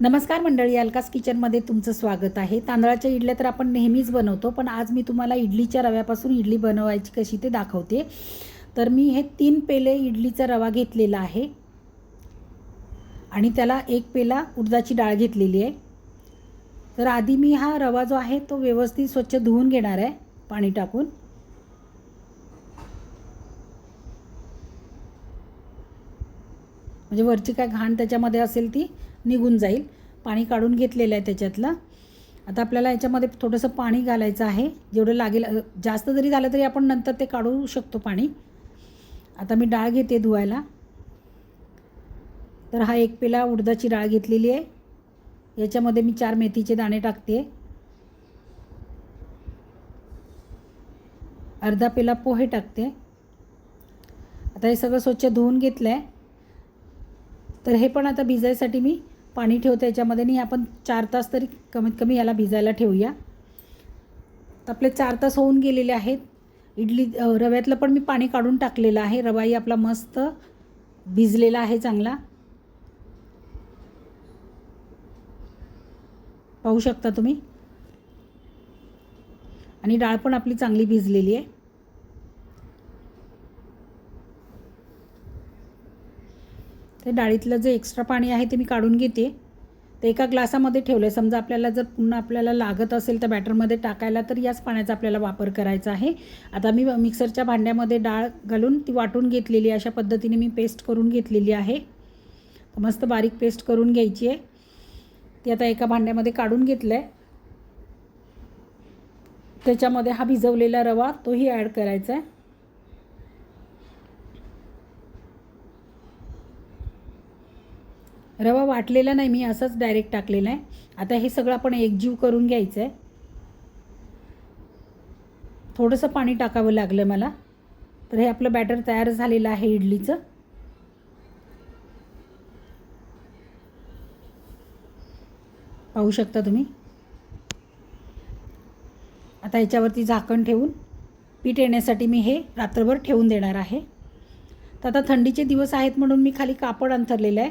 नमस्कार मंडळी अलकास किचनमध्ये तुमचं स्वागत आहे. तांदळाच्या इडल्या तर आपण नेहमीच बनवतो पण आज मी तुम्हाला इडलीच्या रव्यापासून इडली बनवायची कशी ते दाखवते. तर मी हे तीन पेले इडलीचा रवा घेतलेला आहे. आणि त्याला एक पेला उडदाची डाळ घेतलेली आहे. तर आधी मी हा रवा जो आहे तो व्यवस्थित स्वच्छ धुवून घेणार आहे पाणी टाकून. म्हणजे वरची काय घाण त्याच्यामध्ये असेल ती निघून जाईल. पाणी काढून घेतलेलं आहे त्याच्यातलं. आता आपल्याला याच्यामध्ये थोडंसं पाणी घालायचं आहे. जेवढं लागेल जास्त जरी झालं तरी आपण नंतर ते काढू शकतो पाणी. आता मी डाळ घेते धुवायला. तर हा एक पेला उडदाची डाळ घेतलेली आहे. याच्यामध्ये मी चार मेथीचे दाणे टाकते. अर्धा पेला पोहे टाकते. आता हे सगळं स्वच्छ धुवून घेतलं आहे तर हे पण आता भिजायसाठी मी पाणी ठेवते याच्यामध्ये नाही आपण चार तास तरी कमीत कमी याला भिजायला ठेवूया. तर आपले चार तास होऊन गेलेले आहेत. इडली रव्यातलं पण मी पाणी काढून टाकलेलं आहे. रवाही आपला मस्त भिजलेला आहे चांगला. पाहू शकता तुम्ही? आणि डाळ पण आपली चांगली भिजलेली आहे. ते डाळीतलं जे एक्स्ट्रा पाणी आहे ते मी काढून घेते. ते एका ग्लासामध्ये ठेवलं आहे समजा आपल्याला जर पुन्हा आपल्याला लागत असेल तर बॅटरमध्ये टाकायला तर याच पाण्याचा आपल्याला वापर करायचा आहे. आता मी मिक्सरच्या भांड्यामध्ये डाळ घालून ती वाटून घेतलेली अशा पद्धतीने मी पेस्ट करून घेतलेली आहे. मस्त बारीक पेस्ट करून घ्यायची आहे. ती आता एका भांड्यामध्ये काढून घेतलं आहे त्याच्यामध्ये हा भिजवलेला रवा तोही ॲड करायचा आहे. रवा वाटलेला नाही मी असंच डायरेक्ट टाकलेला आहे. आता हे सगळं आपण एकजीव करून घ्यायचं आहे थोडंसं पाणी टाकावं लागलं मला. तर हे आपलं बॅटर तयार झालेलं आहे इडलीचं. पाहू शकता तुम्ही? आता याच्यावरती झाकण ठेवून पीठ येण्यासाठी मी हे रात्रभर ठेवून देणार आहे. तर आता थंडीचे दिवस आहेत म्हणून मी खाली कापड अंथरलेलं आहे.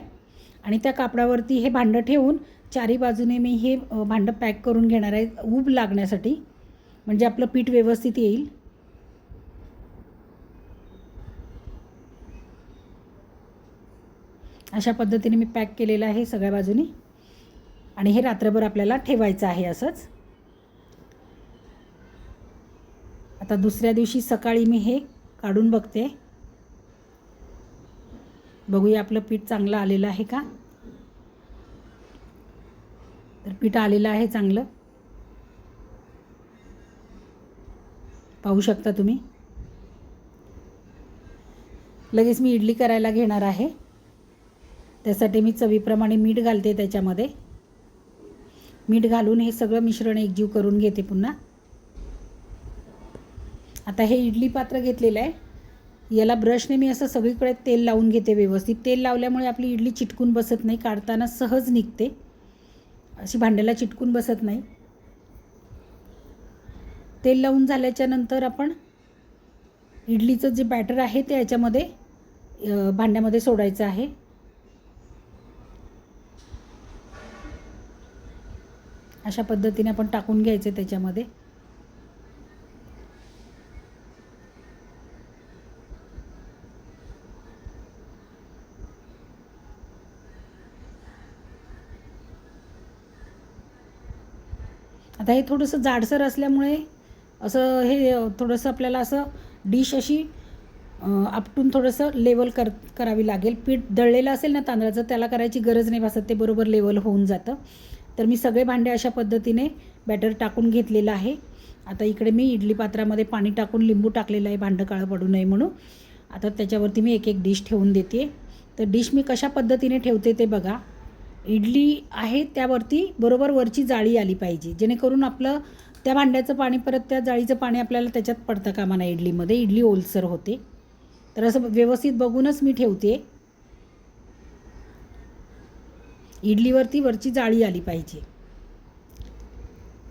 आणि त्या कापडावरती हे भांडं ठेवून चारी बाजूने मी हे भांडं पॅक करून घेणार आहे ऊब लागण्यासाठी. म्हणजे आपलं पीठ व्यवस्थित येईल. अशा पद्धतीने मी पॅक केलेलं आहे सगळ्या बाजूनी. आणि हे रात्रभर आपल्याला ठेवायचं आहे असंच. आता दुसऱ्या दिवशी सकाळी मी हे काढून बघते. बघूया आपलं पीठ चांगलं आलेलं आहे का? तर पीठ आलेलं आहे चांगलं. पाहू शकता तुम्ही? लगेच मी इडली करायला घेणार आहे. त्यासाठी मी चवीप्रमाणे मीठ घालते त्याच्यामध्ये. मीठ घालून हे सगळं मिश्रण एकजीव करून घेते पुन्हा. आता हे इडली पात्र घेतलेलं आहे. याला ब्रशने मी असं सगळीकडे तेल लावून घेते व्यवस्थित. तेल लावल्यामुळे आपली इडली चिटकून बसत नाही काढताना सहज निघते. अशी भांड्याला चिटकून बसत नाही. तेल लावून झाल्याच्यानंतर आपण इडलीचं जे बॅटर आहे ते याच्यामध्ये भांड्यामध्ये सोडायचं आहे. अशा पद्धतीने आपण टाकून घ्यायचे त्याच्यामध्ये. आता हे थोडंसं जाडसर असल्यामुळे असं हे थोडंसं आपल्याला असं डिश अशी आपटून थोडंसं लेवल कर करावी लागेल. पीठ दळलेलं असेल ना तांदळाचं त्याला करायची गरज नाही भासत ते बरोबर लेवल होऊन जातं. तर मी सगळे भांडे अशा पद्धतीने बॅटर टाकून घेतलेलं आहे. आता इकडे मी इडली पात्रामध्ये पाणी टाकून लिंबू टाकलेलं आहे भांडं काळं पडू नये म्हणून. आता त्याच्यावरती मी एक एक डिश ठेवून देते. तर डिश मी कशा पद्धतीने ठेवते ते बघा. इडली आहे त्यावरती बरोबर वरची जाळी आली पाहिजे. जेणेकरून आपलं त्या भांड्याचं पाणी परत त्या जाळीचं पाणी आपल्याला त्याच्यात पडतं कामा नाही इडलीमध्ये. इडली ओलसर होते. तर असं व्यवस्थित बघूनच मी ठेवते. इडलीवरती वरची जाळी आली पाहिजे.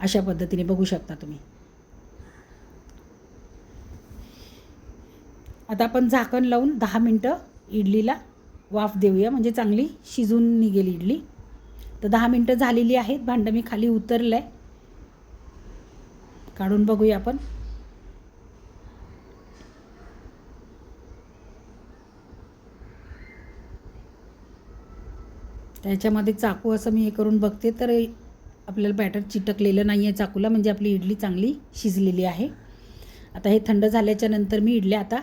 अशा पद्धतीने बघू शकता तुम्ही. आता आपण झाकण लावून दहा मिनटं इडलीला वाफ देऊया. म्हणजे चांगली शिजून निघेल इडली. तर दहा मिनटं झालेली आहेत. भांडं मी खाली उतरलं आहे काढून बघूया आपण. त्याच्यामध्ये चाकू असं मी हे करून बघते तर आपल्याला बॅटर चिटकलेलं नाही आहे चाकूला. म्हणजे आपली इडली चांगली शिजलेली आहे. आता हे थंड झाल्याच्यानंतर मी इडल्या आता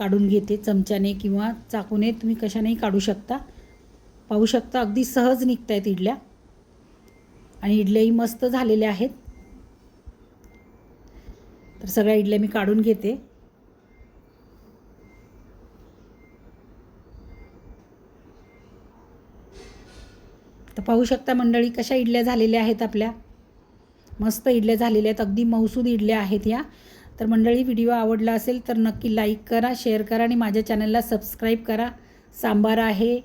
काढून घेते चमच्याने किंवा चाकूने. तुम्ही कशानेही काढू शकता. पाहू शकता अगदी सहज निघत आहेत इडल्या. आणि इडल्याही मस्त झालेल्या आहेत. तर सगळ्या इडल्या मी काढून घेते. तर पाहू शकता मंडळी कशा इडल्या झालेल्या आहेत आपल्या. मस्त इडल्या झालेल्या आहेत. अगदी मौसूद इडल्या आहेत या. तर मंडळी व्हिडिओ आवडला असेल तर नक्की लाईक करा शेअर करा आणि माझ्या चॅनलला सबस्क्राईब करा. सांबार आहे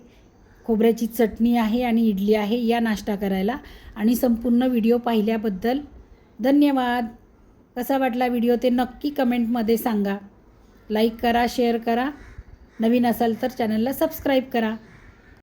खोबऱ्याची चटणी आहे आणि इडली आहे या नाश्ता करायला. आणि संपूर्ण व्हिडिओ पाहिल्याबद्दल धन्यवाद. कसा वाटला व्हिडिओ ते नक्की कमेंटमध्ये सांगा. लाईक करा शेअर करा. नवीन असाल तर चॅनलला सबस्क्राईब करा.